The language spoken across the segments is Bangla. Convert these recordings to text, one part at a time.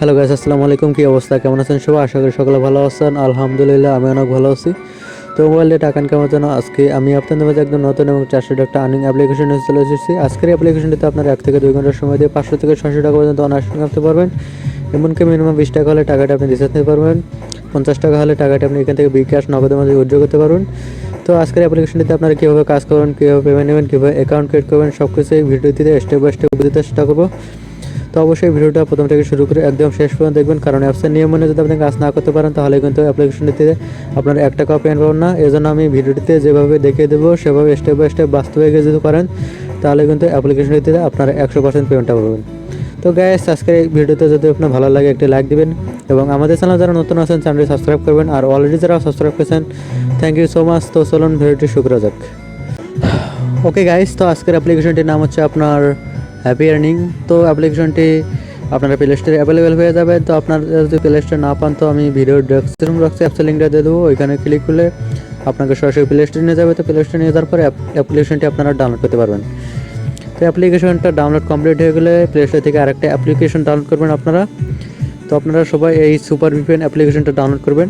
হ্যালো গাইস আসসালামু আলাইকুম, কি অবস্থা? কেমন আছেন সবাই? আশা করি সকলে ভালো আছেন। আলহামদুলিল্লাহ, আমি অনেক ভালো আছি। তো মোবাইল দিয়ে টাকা কেমন জন্য আজকে আমি আপনাদের মাঝে একদম নতুন এবং চারশো টাকা আর্নিং অ্যাপ্লিকেশন চলে এসেছি। আজকের অ্যাপ্লিকেশনটিতে আপনার এক থেকে দুই ঘণ্টার সময় দিয়ে পাঁচশো থেকে ছশো টাকা পর্যন্ত অনার্সিং করতে পারবেন। এমনকি মিনিমাম বিশ টাকা হলে টাকাটা আপনি রিচার্জ নিতে পারবেন। পঞ্চাশ টাকা হলে টাকাটা আপনি এখান থেকে বিকাশ, নগদের মাঝে উদ্যোগ করতে পারবেন। তো আজকের অ্যাপ্লিকেশনটিতে আপনারা কীভাবে কাজ করবেন, কীভাবে পেমেন্ট নেবেন, কীভাবে অ্যাকাউন্ট ক্রিয়েট করবেন সব কিছু এই ভিডিওটিতে স্টেপ বাই স্টেপ বুঝতে চেষ্টা করব। অবশ্যই ভিডিওটা প্রথম থেকে শুরু করে একদম শেষ পর্যন্ত দেখবেন, কারণ অ্যাপসের নিয়ম মেনে যদি আপনি কাজ না করতে পারেন, তাহলে কিন্তু অ্যাপ্লিকেশনটিতে আপনার এক টাকা পেমেন্ট পাবেন না। এই জন্য আমি ভিডিওটিতে যেভাবে দেখিয়ে দেবো, সেভাবে স্টেপ বাই স্টেপ বাস্তবে এগিয়ে যেতে পারেন তাহলে কিন্তু অ্যাপ্লিকেশনটিতে আপনারা একশো পার্সেন্ট পেমেন্টটা পাবেন। তো গ্যাস আজকের এই ভিডিওতে যদি আপনার ভালো লাগে, একটি লাইক দিবেন এবং আমাদের চ্যানেল যারা নতুন আছেন চ্যানেলটি সাবস্ক্রাইব করবেন। আর অলরেডি যারা সাবস্ক্রাইব করেছেন থ্যাংক ইউ সো মাচ তো চলুন, ভিডিওটি শুরু করা যাক। ওকে গাইস তো আজকের অ্যাপ্লিকেশনটির নাম হচ্ছে আপনার হ্যাপি আর্নিং তো অ্যাপ্লিকেশনটি আপনারা প্লে স্টোরে অ্যাভেলেবেল হয়ে যাবে। তো আপনারা যদি প্লে স্টোরে না পান, তো আমি ভিডিওর ডেসক্রিপশন বক্সে অ্যাপসের লিঙ্কটা দিয়ে দেবো। ওইখানে ক্লিক করলে আপনাকে সরাসরি প্লে স্টোরে নিয়ে যাবে। তো প্লে স্টোরে নিয়ে যাওয়ার পরে অ্যাপ্লিকেশনটি আপনারা ডাউনলোড করতে পারবেন। তো অ্যাপ্লিকেশনটা ডাউনলোড কমপ্লিট হয়ে গেলে প্লে স্টোর থেকে আরেকটা অ্যাপ্লিকেশন ডাউনলোড করবেন আপনারা। তো আপনারা সবাই এই সুপার ভিপিএন অ্যাপ্লিকেশনটা ডাউনলোড করবেন।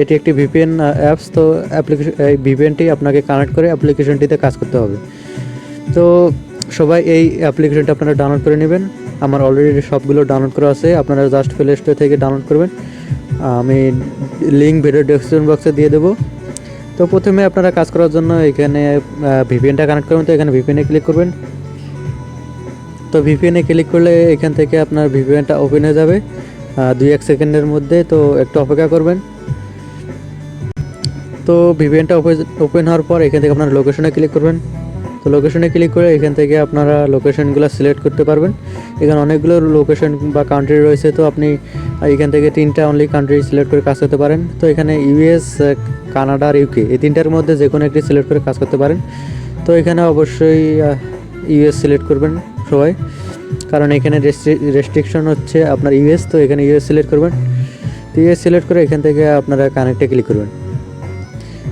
এটি একটি ভিপিএন অ্যাপস তো অ্যাপ্লিকেশন এই ভিপিএনটি আপনাকে কানেক্ট করে অ্যাপ্লিকেশনটিতে কাজ করতে হবে। তো সবাই এই অ্যাপ্লিকেশনটা আপনারা ডাউনলোড করে নেবেন। আমার অলরেডি সবগুলো ডাউনলোড করা আছে, আপনারা জাস্ট প্লে স্টোর থেকে ডাউনলোড করবেন। আমি লিঙ্ক ভিডিও ডেসক্রিপশন বক্সে দিয়ে দেবো। তো প্রথমে আপনারা কাজ করার জন্য এখানে ভিপিএনটা কানেক্ট করবেন, তো এখানে ভিপিএনে ক্লিক করবেন। তো ভিপিএনে ক্লিক করলে এখান থেকে আপনার ভিপিএনটা ওপেন হয়ে যাবে। দুই এক সেকেন্ডের মধ্যে তো একটু অপেক্ষা করবেন। তো ভিপিএনটা ওপেন হওয়ার পর এখান থেকে আপনার লোকেশনে ক্লিক করবেন। তো লোকেশনে ক্লিক করে এখান থেকে আপনারা লোকেশনগুলো সিলেক্ট করতে পারবেন। এখানে অনেকগুলো লোকেশন বা কান্ট্রি রয়েছে, তো আপনি এখান থেকে তিনটা অনলি কান্ট্রি সিলেক্ট করে কাজ করতে পারেন। তো এখানে ইউএস কানাডা আর ইউকে এই তিনটার মধ্যে যে কোনো একটি সিলেক্ট করে কাজ করতে পারেন। তো এখানে অবশ্যই ইউএস সিলেক্ট করবেন সবাই। কারণ এখানে রেস্ট্রিকশন হচ্ছে আপনার ইউএস তো এখানে ইউএস সিলেক্ট করবেন। তো ইউএস সিলেক্ট করে এখান থেকে আপনারা কানেক্টে ক্লিক করবেন।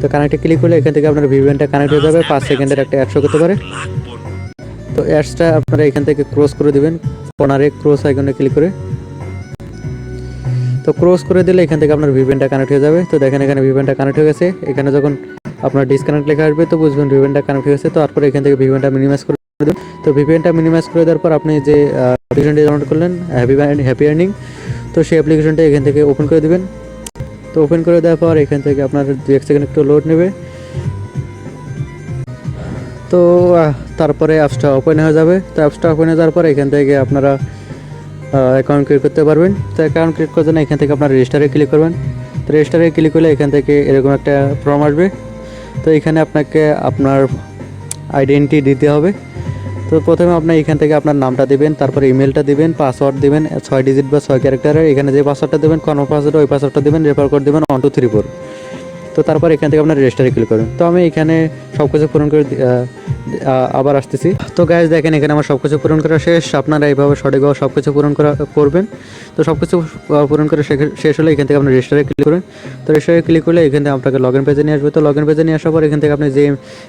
তো কানেক্টে ক্লিক করলে এখান থেকে আপনার ভিভিএনটা কানেক্ট হয়ে যাবে, পাঁচ সেকেন্ডের একটা অ্যাডশো করতে পারে। তো অ্যাডসটা আপনারা এখান থেকে ক্রস করে দিবেন কর্নারে ক্রস আইকনে ক্লিক করে। তো ক্রস করে দিলে এখান থেকে আপনার ভিভিএনটা কানেক্ট হয়ে যাবে। তো দেখেন এখানে ভিভিএনটা কানেক্ট হয়ে গেছে। এখানে যখন আপনার ডিসকানেক্ট লেখা আসবে, তো বুঝবেন ভিভিএনটা কানেক্ট হয়ে গেছে। তো তারপরে এখান থেকে ভিভিএনটা মিনিমাইজ করে দেবেন। তো ভিপিএনটা মিনিমাইজ করে দেওয়ার পর আপনি যে অ্যাপ্লিকেশনটি ডাউনলোড করলেন হ্যাপি হ্যাপি আর্নিং তো সেই অ্যাপ্লিকেশনটা এখান থেকে ওপেন করে দিবেন। তো ওপেন করে দেওয়ার পর এখান থেকে আপনার দু এক সেকেন্ড একটু লোড নেবে। তো তারপরে অ্যাপসটা ওপেন হয়ে যাবে। তো অ্যাপসটা ওপেন হয়ে যাওয়ার পর এখান থেকে আপনারা অ্যাকাউন্ট ক্রিয়েট করতে পারবেন। তো অ্যাকাউন্ট ক্রিয়েট করার জন্য এখান থেকে আপনার রেজিস্টারে ক্লিক করবেন। তো রেজিস্টারে ক্লিক করলে এখান থেকে এরকম একটা ফর্ম আসবে। তো এখানে আপনাকে আপনার আইডেন্টি দিতে হবে। তো প্রথমে আপনার এখান থেকে আপনার নামটা দিবেন, তারপরে ইমেলটা দিবেন পাসওয়ার্ড দিবেন, ছয় ডিজিট বা ছয় ক্যারেক্টারের এখানে যে পাসওয়ার্ডটা দেবেন কর্ম পাসওয়ার্ড ওই পাসওয়ার্ডটা দেবেন রেফার কোড দেবেন ওয়ান টু থ্রি ফোর তো তারপর এখান থেকে আপনার রেজিস্টারে ক্লিক করবেন তো আমি এখানে সব কিছু পূরণ করে আবার আসতেছি। তো গ্যাস দেখেন এখানে আমার সব কিছু পূরণ করা শেষ। আপনারা এইভাবে সঠিকভাবে সব কিছু পূরণ করা করবেন। তো সব কিছু পূরণ করে শেষ হলে এখান থেকে আপনার রেজিস্টারে ক্লিক করুন। তো রেজিস্টারে ক্লিক করলে এখান থেকে আপনাকে লগ ইন পেজে নিয়ে আসবে। তো লগ ইন পেজে নিয়ে আসার পর এখান থেকে আপনি যে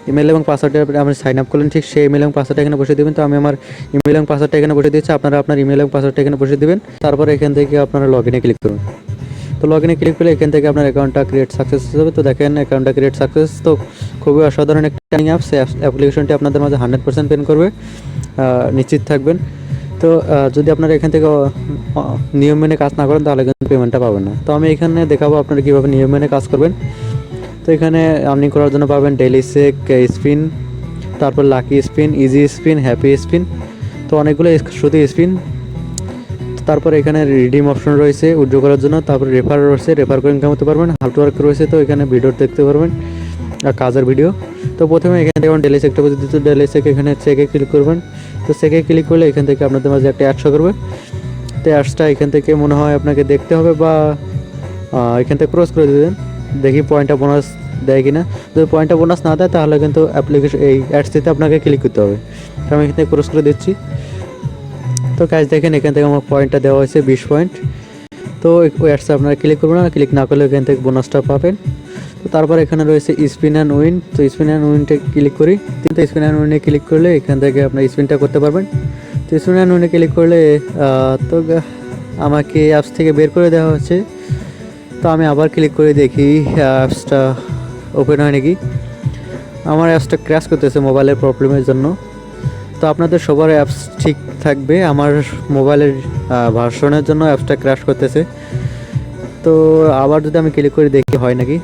ইমেল এবং পাসওয়ার্ডে আপনি সাইন আপ করলেন, ঠিক সেই ইমেল এবং পাসওয়ার্ডটা এখানে বসে দেবেন। তো আমি আমার ইমেল এবং পাসওয়ার্ডটা এখানে বসে দিচ্ছি। আপনারা আপনার ইমেল এবং পাসওয়ার্ডটা এখানে বসে দেবেন। তারপর এখান থেকে আপনারা লগ ইনে ক্লিক করুন। তো লগ ইনে ক্লিক করলে এখান থেকে আপনার অ্যাকাউন্টটা ক্রিয়েট সাকসেস হবে। তো দেখেন অ্যাকাউন্টটা ক্রিয়েট সাকসেস তো খুবই অসাধারণ একটা ট্রেনিং অ্যাপস অ্যাপ্লিকেশনটি আপনাদের মাঝে হান্ড্রেড পার্সেন্ট পেন করবে। নিশ্চিত থাকবেন। তো যদি আপনারা এখান থেকে নিয়ম মেনে কাজ না করেন, তাহলে কিন্তু পেমেন্টটা পাবেন না। তো আমি এখানে দেখাবো আপনারা কীভাবে নিয়ম মেনে কাজ করবেন। তো এখানে আর্নিং করার জন্য পাবেন ডেলি সেক স্পিন তারপর lucky spin easy spin happy spin তো অনেকগুলো শুধু স্পিন তারপর এখানে রিডিম অপশন রয়েছে উইথড্র করার জন্য। তারপর রেফার রয়েছে রেফার করে ইনকাম হতে পারবেন টু ওয়ার্ক রয়েছে তো এখানে ভিডিও দেখতে পারবেন আর কাজের ভিডিও তো প্রথমে এখানে যেমন ডেলি বলতে দিত ডেলি চেক এখানে চেকে ক্লিক করবেন। তো চেকে ক্লিক করলে এখান থেকে আপনাদের মাঝে একটা অ্যাডশো করবে। তো অ্যাডসটা এখান থেকে মনে হয় আপনাকে দেখতে হবে বা এখান থেকে ক্রস করে দেবেন। দেখি পয়েন্টটা বোনাস দেয় কি না যদি পয়েন্টটা বোনাস না দেয় তাহলে কিন্তু অ্যাপ্লিকেশন এই অ্যাডসটিতে আপনাকে ক্লিক করতে হবে। তো আমি এখান থেকে ক্রস করে দিচ্ছি। তো কাজ দেখেন, এখান থেকে আমার পয়েন্টটা দেওয়া হয়েছে, বিশ পয়েন্ট তো ওই অ্যাডসে আপনারা ক্লিক করবেন না ক্লিক না করলে এখান থেকে বোনাসটা পাবেন। তো তারপর এখানে রয়েছে স্পিন অ্যান্ড উইন তো স্পিন অ্যান্ড উইনটা ক্লিক করি। কিন্তু স্পিন অ্যান্ড উইনে ক্লিক করলে এখান থেকে আপনার স্পিনটা করতে পারবেন। তো স্পিন অ্যান্ড উইনে ক্লিক করলে তো আমাকে অ্যাপস থেকে বের করে দেওয়া হচ্ছে। তো আমি আবার ক্লিক করে দেখি অ্যাপসটা ওপেন হয় নাকি। আমার অ্যাপসটা ক্র্যাশ করতেছে মোবাইলের প্রবলেমের জন্য। তো আপনাদের সবার অ্যাপস ঠিক থাকবে। আমার মোবাইলের ভার্সনের জন্য অ্যাপসটা ক্র্যাশ করতেছে। তো আবার যদি আমি ক্লিক করে দেখি হয় নাকি?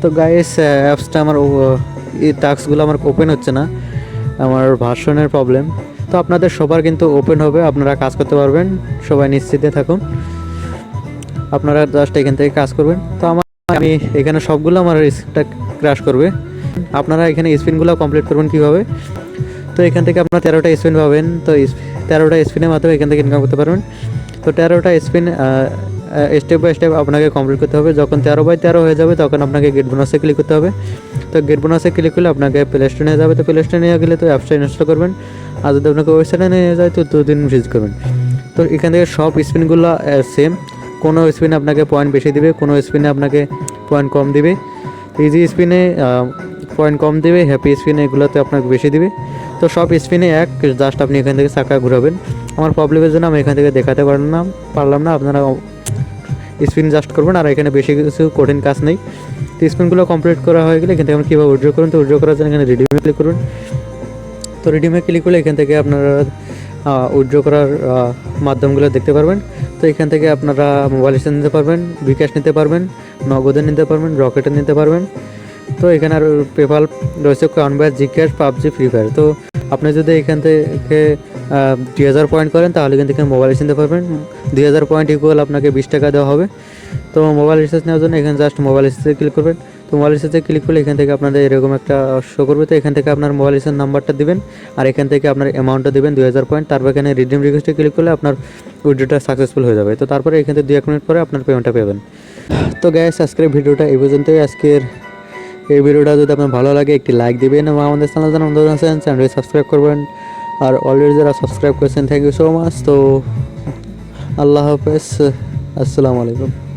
তো গাইস অ্যাপসটা আমার এই টাস্কগুলো আমার ওপেন হচ্ছে না। আমার ভার্সনের প্রবলেম তো আপনাদের সবার কিন্তু ওপেন হবে। আপনারা কাজ করতে পারবেন। সবাই নিশ্চিতে থাকুন। আপনারা জাস্ট এখান থেকে কাজ করবেন। তো আমার, আমি এখানে সবগুলো আমার স্ক্রিনটা ক্র্যাশ করবে। আপনারা এখানে স্পিনগুলো কমপ্লিট করবেন কীভাবে? তো এখান থেকে আপনার তেরোটা স্পিন পাবেন, তো তেরোটা স্পিনের মাধ্যমে এখান থেকে ইনকাম করতে পারবেন। তো তেরোটা স্পিন স্টেপ বাই স্টেপ আপনাকে কমপ্লিট করতে হবে। যখন তেরো বাই তেরো হয়ে যাবে, তখন আপনাকে গেট বোনাসে ক্লিক করতে হবে। তো গেট বোনাসে ক্লিক করলে আপনাকে প্লে স্টোরে নিয়ে যাবে। তো প্লে স্টোরে নিয়ে গেলে তো অ্যাপসটা ইনস্টল করবেন। আর যদি আপনাকে ওয়েবসাইটে নিয়ে যায়, তো দুদিন ভিজিট করবেন। তো এখান থেকে সব স্পিনগুলো সেম কোনো স্পিনে আপনাকে পয়েন্ট বেশি দিবে, কোনো স্পিনে আপনাকে পয়েন্ট কম দিবে। ইজি স্পিনে পয়েন্ট কম দেবে হ্যাপি স্পিনে এগুলোতে আপনাকে বেশি দিবে। তো সব স্পিনে এক জাস্ট আপনি এখান থেকে চাকা ঘুরাবেন। আমার প্রবলেমের জন্য আমি এখান থেকে দেখাতে পারলাম না পারলাম না, আপনারা স্পিন জাস্ট করবেন, আর এখানে বেশি কিছু কঠিন কাজ নেই। তো স্পিনগুলো কমপ্লিট করা হয়ে গেলে এখান থেকে আমরা কীভাবে উইড্রো করুন তো উইড্রো করার জন্য এখানে রিডিমে ক্লিক করুন তো রিডিমে ক্লিক করলে এখান থেকে আপনারা উইড্রো করার মাধ্যমগুলো দেখতে পারবেন। তো এখান থেকে আপনারা মোবাইল স্টেশন নিতে পারবেন বিকাশ নিতে পারবেন, নগদে নিতে পারবেন রকেটে নিতে পারবেন। তো এখানে আর পেপাল রয়েছে কনভার জিক্যাশ পাবজি ফ্রি ফায়ার তো আপনি যদি এখান থেকে দুই হাজার পয়েন্ট করেন, তাহলে কিন্তু এখানে মোবাইল রিচার্জ নিতে পারবেন দুই হাজার পয়েন্ট ইকুয়াল আপনাকে বিশ টাকা দেওয়া হবে। তো মোবাইল রিচার্জ নেওয়ার জন্য এখানে জাস্ট মোবাইল রিচার্জে ক্লিক করবেন। তো মোবাইল রিচার্জে ক্লিক করলে এখান থেকে আপনাদের এরকম একটা শো করবে। তো এখান থেকে আপনার মোবাইল রিচার্জ নাম্বারটা দিবেন, আর এখান থেকে আপনার অ্যামাউন্টটা দিবেন দুই হাজার পয়েন্ট তারপর এখানে রিডিম রিকোয়েস্টে ক্লিক করলে আপনার উইড্রোটা সাকসেসফুল হয়ে যাবে। তো তারপরে এখান থেকে দুই এক মিনিট পরে আপনার পেমেন্টটা পাবেন তো গ্যাস আজকের ভিডিওটা এই পর্যন্তই। আজকের এই ভিডিওটা যদি আপনার ভালো লাগে, একটি লাইক দিবেন এবং আমাদের চ্যানেল জানান অনুরোধ আছেন চ্যানেলটি সাবস্ক্রাইব করবেন। আর অলরেডি যারা সাবস্ক্রাইব করেছেন থ্যাংক ইউ সো মাচ তো, আল্লাহ হাফেজ, আসসালামু আলাইকুম।